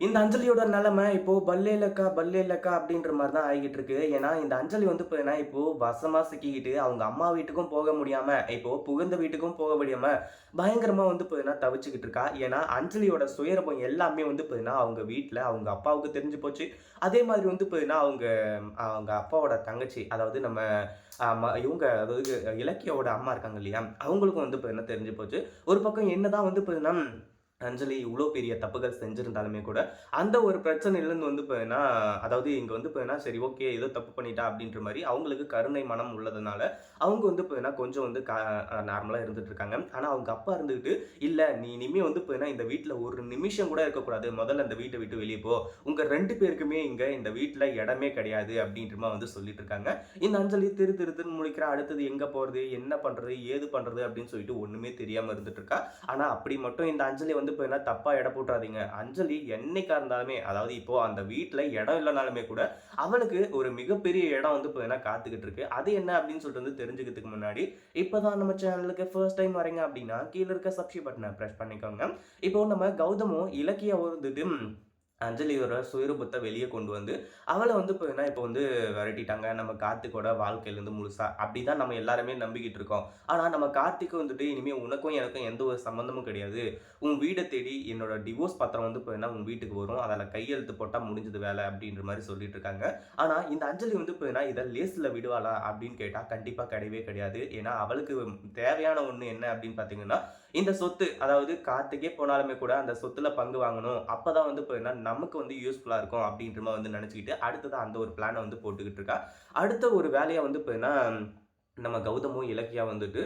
இந்த அஞ்சலியோட நிலைமை இப்போ பல்லேலக்கா பல்லேலக்கா அப்படின்ற மாதிரி தான் ஆகிட்டு இருக்கு ஏன்னா இந்த அஞ்சலி வந்து இப்போ இப்போ வசமா சிக்கிக்கிட்டு அவங்க அம்மா வீட்டுக்கும் போக முடியாம இப்போ புகுந்த வீட்டுக்கும் போக முடியாம பயங்கரமா வந்து இப்போ தவிச்சுக்கிட்டு இருக்கா ஏன்னா அஞ்சலியோட சுயரபம் எல்லாமே வந்து இப்போ அவங்க வீட்டில் அவங்க அப்பாவுக்கு தெரிஞ்சு போச்சு. அதே மாதிரி வந்து இப்போ அவங்க அவங்க அப்பாவோட தங்கச்சி அதாவது நம்ம இவங்க அதாவது இலக்கியோட அம்மா இருக்காங்க இல்லையா அவங்களுக்கும் வந்து இப்போ தெரிஞ்சு போச்சு. ஒரு பக்கம் என்னதான் வந்து இப்போ அஞ்சலி இவ்வளோ பெரிய தப்புகள் செஞ்சுருந்தாலுமே கூட அந்த ஒரு பிரச்சனையிலேருந்து வந்து இப்போ அதாவது இங்கே வந்து இப்போ சரி ஓகே ஏதோ தப்பு பண்ணிட்டா அப்படின்ற மாதிரி அவங்களுக்கு கருணை மனம் உள்ளதுனால அவங்க வந்து இப்போ கொஞ்சம் வந்து கா நார்மலாக இருந்துட்டு இருக்காங்க ஆனால் அவங்க அப்பா இருந்துக்கிட்டு இல்லை நீ இனிமேல் வந்து இப்போ இந்த வீட்டில் ஒரு நிமிஷம் கூட இருக்கக்கூடாது. முதல்ல அந்த வீட்டை விட்டு வெளியே போ. உங்கள் ரெண்டு பேருக்குமே இங்கே இந்த வீட்டில் இடமே கிடையாது. அப்படின்றமா வந்து சொல்லிட்டு இருக்காங்க இந்த அஞ்சலி திரு திரு திரு முடிக்கிற அடுத்தது எங்கே போகிறது என்ன பண்ணுறது ஏது பண்ணுறது அப்படின்னு சொல்லிட்டு ஒன்றுமே தெரியாமல் இருந்துட்டு இருக்கா ஆனால் அப்படி மட்டும் இந்த அஞ்சலி வந்து இப்போ என்ன தப்பாக இடம் போட்டுறாதீங்க. அஞ்சலி என்னைக்கா இருந்தாலுமே அதாவது இப்போ அந்த வீட்டில் இடம் இல்லைனாலுமே கூட அவளுக்கு ஒரு மிகப்பெரிய இடம் வந்து இப்போ என்ன காத்துக்கிட்டு இருக்கு. அது என்ன அப்படின்னு சொல்லிட்டு வந்து தெரிஞ்சுக்கிறதுக்கு முன்னாடி இப்போ தான் நம்ம சேனலுக்கு ஃபர்ஸ்ட் டைம் வரீங்க அப்படின்னா கீழே இருக்க சப்ஸ்கிரைப் பட்டனை ப்ரெஸ் பண்ணிக்கோங்க. இப்போ நம்ம கௌதமும் இலக்கிய வந்துட்டு அஞ்சலியோட சுயரூபத்தை வெளியே கொண்டு வந்து அவளை வந்து இப்போ என்ன இப்போ வந்து விரட்டிட்டாங்க. நம்ம கார்த்திக்கோட வாழ்க்கையிலேருந்து முழுசா. அப்படி தான் நம்ம எல்லாருமே நம்பிக்கிட்டு இருக்கோம். ஆனால் நம்ம கார்த்திக்கு வந்துட்டு இனிமேல் உனக்கும் எனக்கும் எந்த ஒரு சம்மந்தமும் கிடையாது. உன் வீடை தேடி என்னோட டிவோர்ஸ் பத்திரம் வந்து இப்போ என்ன உன் வீட்டுக்கு வரும். அதில் கையெழுத்து போட்டால் முடிஞ்சது வேலை அப்படின்ற மாதிரி சொல்லிட்டு இருக்காங்க. ஆனால் இந்த அஞ்சலி வந்து இப்போ என்ன இதை லேஸில் விடுவாளா அப்படின்னு கேட்டால் கண்டிப்பாக கிடையவே கிடையாது. ஏன்னா அவளுக்கு தேவையான ஒன்று என்ன அப்படின்னு பார்த்தீங்கன்னா இந்த சொத்து அதாவது காத்துக்கே போனாலுமே கூட அந்த சொத்துல பங்கு வாங்கணும். அப்பதான் வந்து இப்போ என்ன நமக்கு வந்து யூஸ்ஃபுல்லாக இருக்கும் அப்படின்ற மாதிரி வந்து நினச்சிக்கிட்டு அடுத்ததான் அந்த ஒரு பிளானை வந்து போட்டுக்கிட்டு இருக்கா. அடுத்த ஒரு வேலையை வந்து இப்போ என்ன நம்ம கௌதமும் இலக்கியா வந்துட்டு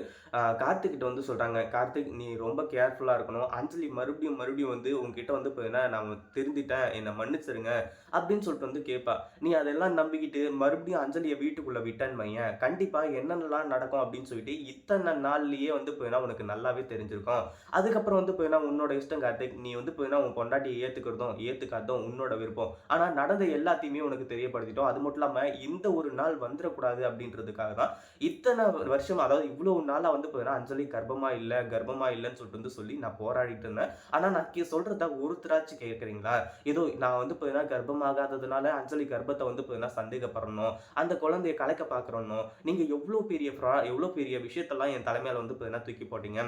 கார்த்திக்கிட்ட வந்து சொல்கிறாங்க கார்த்திக் நீ ரொம்ப கேர்ஃபுல்லாக இருக்கணும். அஞ்சலி மறுபடியும் மறுபடியும் வந்து உங்ககிட்ட வந்து இப்போ என்ன நான் திருந்திட்டேன். என்னை மன்னிச்சிருங்க. அப்படின்னு சொல்லிட்டு வந்து கேட்பா. நீ அதெல்லாம் நம்பிக்கிட்டு மறுபடியும் அஞ்சலியை வீட்டுக்குள்ளே விட்டேன்னு வையன். கண்டிப்பாக என்னென்னலாம் நடக்கும்? அப்படின்னு சொல்லிட்டு இத்தனை நாள்லேயே வந்து போயினா உனக்கு நல்லாவே தெரிஞ்சிருக்கும். அதுக்கப்புறம் வந்து போயினா உன்னோட இஷ்டம் கார்த்திக் நீ வந்து போயினா உன் பொண்டாட்டியை ஏற்றுக்கிறதும் ஏற்றுக்காததும் உன்னோட விருப்பம். ஆனால் நடந்த எல்லாத்தையுமே உனக்கு தெரியப்படுத்திட்டோம். அது மட்டும் இல்லாமல் இந்த ஒரு நாள் வந்துடக்கூடாது அப்படின்றதுக்காக தான் இத்தனை வருஷம் அதாவது இவ்வளோ நாளாக வந்து பார்த்தீங்கன்னா அஞ்சலி கர்ப்பமா இல்லை கர்ப்பமா இல்லைன்னு சொல்லிட்டு வந்து சொல்லி நான் போராடிட்டு இருந்தேன். ஆனால் நான் கே சொல்கிறத ஒருத்தராச்சும் கேட்குறீங்களா ஏதோ நான் வந்து பார்த்தீங்கன்னா கர்ப்பமாகாததுனால அஞ்சலி கர்ப்பத்தை வந்து பார்த்தீங்கன்னா சந்தேகப்படணும். அந்த குழந்தைய கலைக்க பார்க்குறணும் நீங்கள் எவ்வளோ பெரிய ஃப்ரா எவ்வளோ பெரிய விஷயத்தெல்லாம் என் தலைமையில வந்து பார்த்தீங்கன்னா தூக்கி போட்டீங்க.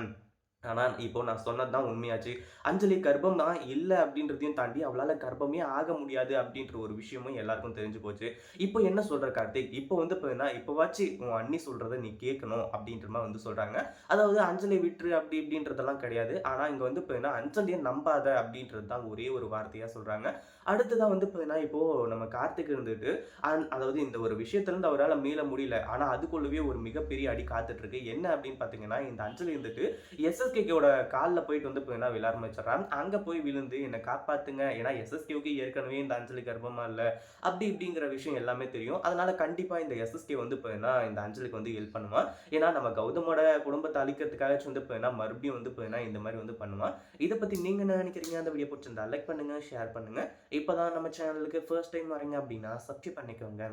ஆனால் இப்போ நான் சொன்னது தான் உண்மையாச்சு. அஞ்சலி கர்ப்பம் தான் இல்லை அப்படின்றதையும் தாண்டி அவளால் கர்ப்பமே ஆக முடியாது அப்படின்ற ஒரு விஷயமும் எல்லாருக்கும் தெரிஞ்சு போச்சு. இப்போ என்ன சொல்கிற கார்த்திக்? இப்போ வந்து இப்போ என்ன இப்போவாச்சு உன் அண்ணி சொல்கிறத நீ கேட்கணும் அப்படின்ற மாதிரி வந்து சொல்கிறாங்க அதாவது அஞ்சலி விட்டுரு அப்படி இப்படின்றதெல்லாம் கிடையாது. ஆனால் இங்கே வந்து இப்போ என்ன அஞ்சலியை நம்பாத அப்படின்றது தான் ஒரே ஒரு வார்த்தையாக சொல்கிறாங்க அடுத்ததான் வந்து இப்போ என்ன இப்போது நம்ம கார்த்திக் இருந்துட்டு அதாவது இந்த ஒரு விஷயத்துலேருந்து அவரால் மீள முடியல. ஆனால் அதுக்குள்ளவே ஒரு மிகப்பெரிய அடி காத்துட்ருக்கு என்ன அப்படின்னு பார்த்தீங்கன்னா இந்த அஞ்சலி இருந்துட்டு எஸ்எஸ் எஸ்எஸ்கேக்கோட காலில் போயிட்டு வந்து இப்போ என்ன விழ ஆரம்பிச்சிடறான் அங்கே போய் விழுந்து என்னை காப்பாற்றுங்க ஏன்னா எஸ்எஸ்கேவுக்கு ஏற்கனவே இந்த அஞ்சலி கர்ப்பமாக இல்லை. அப்படி இப்படிங்கிற விஷயம் எல்லாமே தெரியும். அதனால் கண்டிப்பாக இந்த எஸ்எஸ்கே வந்து இப்போ இந்த அஞ்சலிக்கு வந்து ஹெல்ப் பண்ணுவான் ஏன்னா நம்ம கௌதமோட குடும்பத்தை அழிக்கிறதுக்காக வந்து இப்போ மறுபடியும் வந்து இப்போ இந்த மாதிரி வந்து பண்ணுவான் இதை பற்றி நீங்கள் என்ன நினைக்கிறீங்க? அந்த வீடியோ பிடிச்சிருந்தா லைக் பண்ணுங்கள் ஷேர் பண்ணுங்கள் இப்போ தான் நம்ம சேனலுக்கு ஃபர்ஸ்ட் டைம் வரீங்க அப்படின்னா சப்ஸ்கிரைப் பண்ணிக்கோங்க.